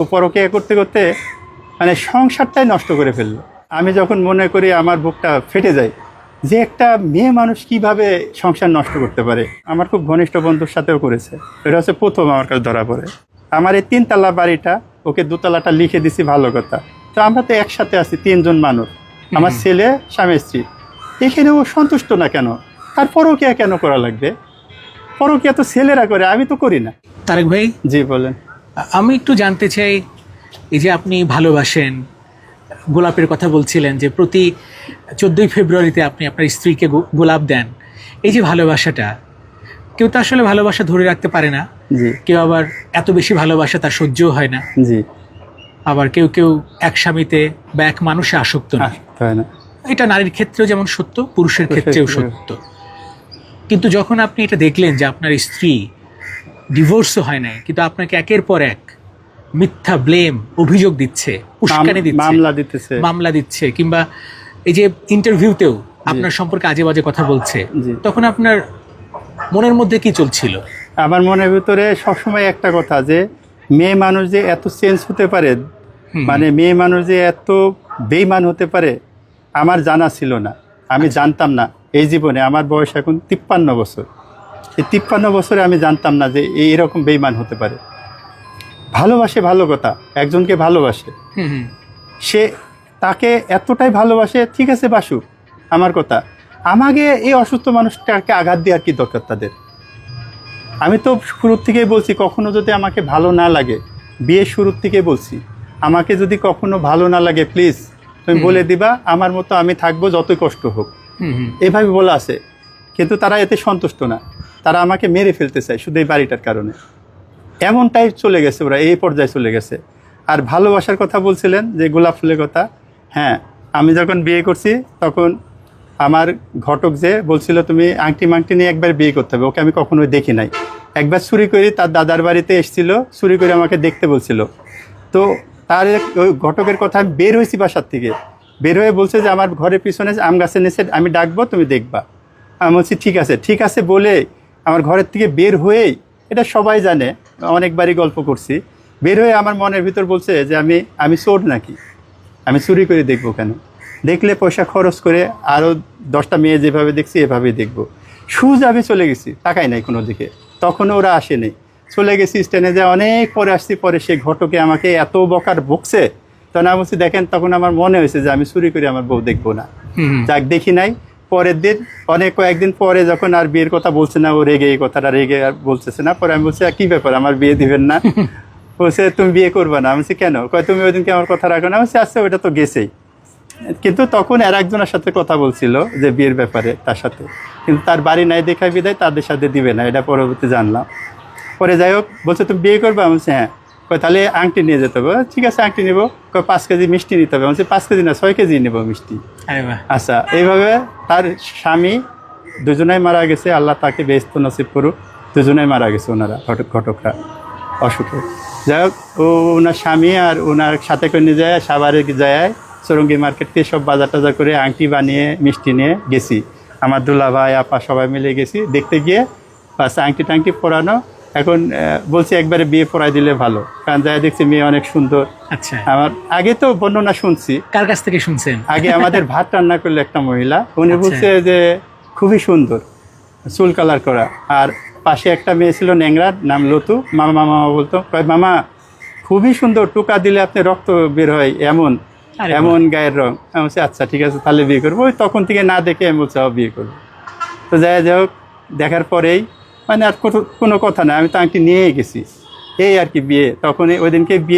তো পরকে করতে করতে মানে সংসারটাই নষ্ট করে ফেলল। আমি যখন মনে করি আমার বুকটা ফেটে যায় যে একটা মেয়ে মানুষ কীভাবে সংসার নষ্ট করতে পারে? আমার খুব ঘনিষ্ঠ বন্ধুর সাথেও করেছে। এটা হচ্ছে প্রথম আমার কাছে ধরা পড়ে। আমার এই তিনতলা বাড়িটা ওকে দোতলাটা লিখে দিছি ভালো কথা। তো আমরা তো একসাথে আছি তিনজন মানুষ। আমার ছেলে স্বামী স্ত্রী। এখানে ও সন্তুষ্ট না কেন? আর পরকিয়া কেন করা লাগবে? পরকিয়া তো ছেলেরা করে আমি তো করি না। তারেক ভাই? জি বলেন। আমি একটু জানতে চাই এই যে আপনি ভালোবাসেন গোলাপের কথা বলছিলেন যে প্রতি চোদ্দোই ফেব্রুয়ারিতে আপনি আপনার স্ত্রীকে গোলাপ দেন। এই যে ভালোবাসাটা কেউ তো আসলে ভালোবাসা ধরে রাখতে পারে না। কেউ আবার এত বেশি ভালোবাসা তার সহ্যও হয় না। আবার কেউ কেউ এক স্বামীতে বা এক মানুষে আসক্ত না। এটা নারীর ক্ষেত্রেও যেমন সত্য পুরুষের ক্ষেত্রেও। সত্য। কিন্তু যখন আপনি এটা দেখলেন যে আপনার স্ত্রী ডিভোর্সও হয় নাই কিন্তু আপনাকে একের পর এক মিথ্যা ব্লেম অভিযোগ দিচ্ছে উস্কানি দিচ্ছে মামলা দিতেছে। মামলা দিচ্ছে কিংবা এই যে ইন্টারভিউতেও আপনার সম্পর্কে আজে বাজে কথা বলছে। তখন আপনার মনের মধ্যে কি চলছিল? আমার মনের ভিতরে সবসময় একটা কথা যে মেয়ে মানুষ যে এত চেঞ্জ হতে পারে মানে মেয়ে মানুষ যে এত বেইমান হতে পারে আমার জানা ছিল না আমি জানতাম না এই জীবনে আমার বয়স এখন তিপ্পান্ন বছর। এই তিপ্পান্ন বছরে আমি জানতাম না যে এই এরকম বেইমান হতে পারে। ভালোবাসে ভালো কথা একজনকে ভালোবাসে। সে তাকে এতটাই ভালোবাসে ঠিক আছে বাসু আমার কথা। আমাকে এই অসুস্থ মানুষটাকে আঘাত দেওয়ার কি দরকার তাদের? আমি তো শুরুর থেকেই বলছি কখনো যদি আমাকে ভালো না লাগে বিয়ের শুরুর থেকে বলছি আমাকে যদি কখনো ভালো না লাগে প্লিজ তুমি বলে দিবা আমার মতো আমি থাকব যতই কষ্ট হোক। এভাবে বলা আছে কিন্তু তারা এতে সন্তুষ্ট না। তারা আমাকে মেরে ফেলতে চায় শুধু এই বাড়িটার কারণে। এমনটাই চলে গেছে ওরা, এই পর্যায়ে চলে গেছে। আর ভালোবাসার কথা বলছিলেন যে গোলাপ ফুলের কথা হ্যাঁ আমি যখন বিয়ে করছি তখন আমার ঘটক যে বলছিল, তুমি আংটি মাংটি নিয়ে একবার বিয়ে করতে হবে, ওকে আমি কখনোই দেখি নাই। একবার চুরি করে তার দাদার বাড়িতে এসেছিল, চুরি করে আমাকে দেখতে বলছিল। তো তার ওই ঘটকের কথা আমি বের হয়েছি বাসার থেকে। বের হয়ে বলছে যে, আমার ঘরের পিছনে আম গাছের নিচে আমি ডাকবো, তুমি দেখবা। আমি বলছি, ঠিক আছে ঠিক আছে বলে আমার ঘরের থেকে বের হয়েই এটা সবাই জানে অনেকবারই গল্প করছি বের হয়ে আমার মনের ভিতর বলছে যে আমি আমি চোর নাকি? আমি চুরি করে দেখব কেন? দেখলে পয়সা খরচ করে আরও দশটা মেয়ে যেভাবে দেখছি এভাবেই দেখব। সুজ আমি চলে গেছি টাকাই নাই কোনো দিকে। তখনও ওরা আসেনি চলে গেছি স্ট্যান্ডে যে অনেক পরে আসছি পরে সে ঘটকে আমাকে এত বকার বকছে। তখন আমি বলছি দেখেন তখন আমার মনে হয়েছে যে আমি চুরি করে আমার বউ দেখব না। যাক দেখি নাই। পরের দিন অনেক কয়েকদিন পরে যখন আর বিয়ের কথা বলছে না ও রেগে এই কথাটা রেগে আর বলতেছে না পরে আমি বলছি "আর কি ব্যাপার আমার বিয়ে দিবেন না? বলছে তুমি বিয়ে করবে না। আমি কেন? কয় তুমি ওই দিনকে আমার কথা রাখো না। বলছি আচ্ছা ওইটা তো গেছেই। কিন্তু তখন আর একজনের সাথে কথা বলছিল যে বিয়ের ব্যাপারে তার সাথে। কিন্তু তার বাড়ি নাই দেখায় বিদায় তাদের সাথে দিবে না এটা পরবর্তী জানলাম। পরে যাই হোক বলছে তুমি বিয়ে করবে? আমি বলছি হ্যাঁ। তাহলে আংটি নিয়ে যেতে হবে। ঠিক আছে আংটি নেব। কয় পাঁচ কেজি মিষ্টি নিতে হবে। বলছি পাঁচ কেজি না ছয় কেজি নেব মিষ্টি। আচ্ছা এইভাবে তার স্বামী দুজনেই মারা গেছে। আল্লাহ তাকে বেস্ত নসিব করুক। দুজনেই মারা গেছে ওনারা ঘটক ঘটকরা অসুখে। যাই হোক ও ওনার স্বামী আর ওনার সাথে করে নিয়ে যায় সাভারে যায় চরঙ্গি মার্কেট থেকে সব বাজার টাজার করে আংটি বানিয়ে মিষ্টি নিয়ে গেছি। আমার দুলা ভাই আপা সবাই মিলে গেছি। দেখতে গিয়ে বাস আংটি টাংটি পরানো এখন বলছি একবারে বিয়ে পড়াই দিলে ভালো। কারণ যাই দেখছি মেয়ে অনেক সুন্দর। আচ্ছা। আমার আগে তো বর্ণনা শুনছি। কার কাছ থেকে শুনছেন? আগে আমাদের ভাত রান্না করল একটা মহিলা উনি আচ্ছা। বলছে যে খুবই সুন্দর চুল কালার করা। আর পাশে একটা মেয়ে ছিল ন্যাংরার নাম লতু। মামা মামা বলতো মামা খুবই সুন্দর টুকা দিলে আপনি রক্ত বের হয় এমন এমন গায়ের রং। আমি বলছি আচ্ছা ঠিক আছে তাহলে বিয়ে করব। ওই তখন থেকে না দেখে আমি বলছি "হ্যাঁ, বিয়ে করব। তো যাই যাই হোক দেখার পরেই মানে আর কোনো- কথা না, আমি তো আংটি নিয়েই গেছি। এই আর কি বিয়ে তখন ওই দিনকে বিয়ে